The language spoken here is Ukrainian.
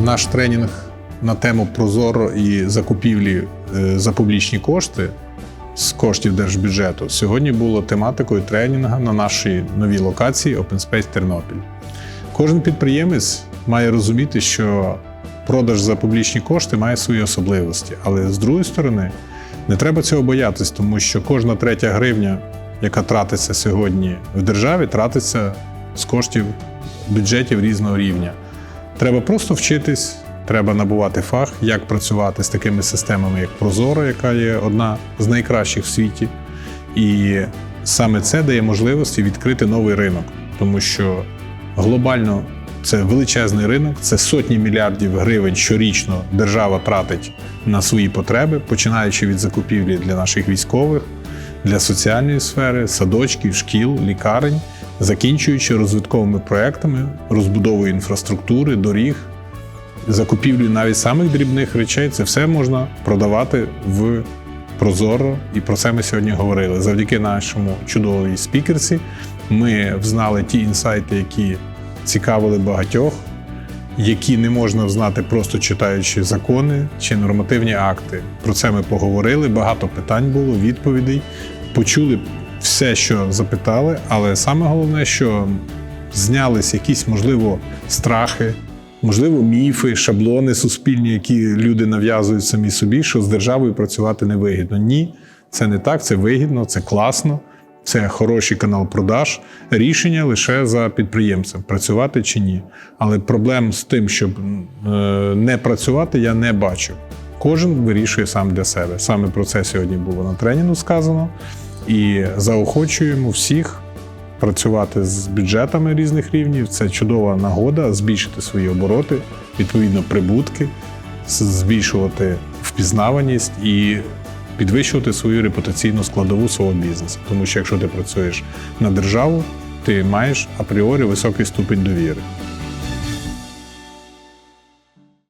Наш тренінг на тему Прозоро і закупівлі е, за публічні кошти з коштів держбюджету сьогодні було тематикою тренінгу на нашій новій локації Open Space Тернопіль. Кожен підприємець має розуміти, що продаж за публічні кошти має свої особливості, але з другої сторони не треба цього боятись, тому що кожна третя гривня, яка тратиться сьогодні в державі, тратиться з коштів бюджетів різного рівня. Треба просто вчитись, треба набувати фах, як працювати з такими системами, як Прозоро, яка є одна з найкращих в світі. І саме це дає можливості відкрити новий ринок, тому що глобально це величезний ринок, це сотні мільярдів гривень щорічно держава тратить на свої потреби, починаючи від закупівлі для наших військових, для соціальної сфери, садочків, шкіл, лікарень, закінчуючи розвитковими проектами, розбудовою інфраструктури, доріг, закупівлю навіть самих дрібних речей. Це все можна продавати в Прозоро, і про це ми сьогодні говорили. Завдяки нашому чудовій спікерці ми взнали ті інсайти, які цікавили багатьох, які не можна взнати просто читаючи закони чи нормативні акти. Про це ми поговорили. Багато питань було, відповідей. Почули все, що запитали, але саме головне, що знялись якісь, можливо, страхи, можливо, міфи, шаблони суспільні, які люди нав'язують самі собі, що з державою працювати не вигідно. Ні, це не так, це вигідно, це класно. Це хороший канал продаж. Рішення лише за підприємцем, працювати чи ні. Але проблем з тим, щоб е, не працювати, я не бачу. Кожен вирішує сам для себе. Саме про це сьогодні було на тренінгу сказано. І заохочуємо всіх працювати з бюджетами різних рівнів. Це чудова нагода збільшити свої обороти, відповідно, прибутки, збільшувати впізнаваність і підвищувати свою репутаційну складову свого бізнесу. Тому що якщо ти працюєш на державу, ти маєш апріорі високий ступень довіри.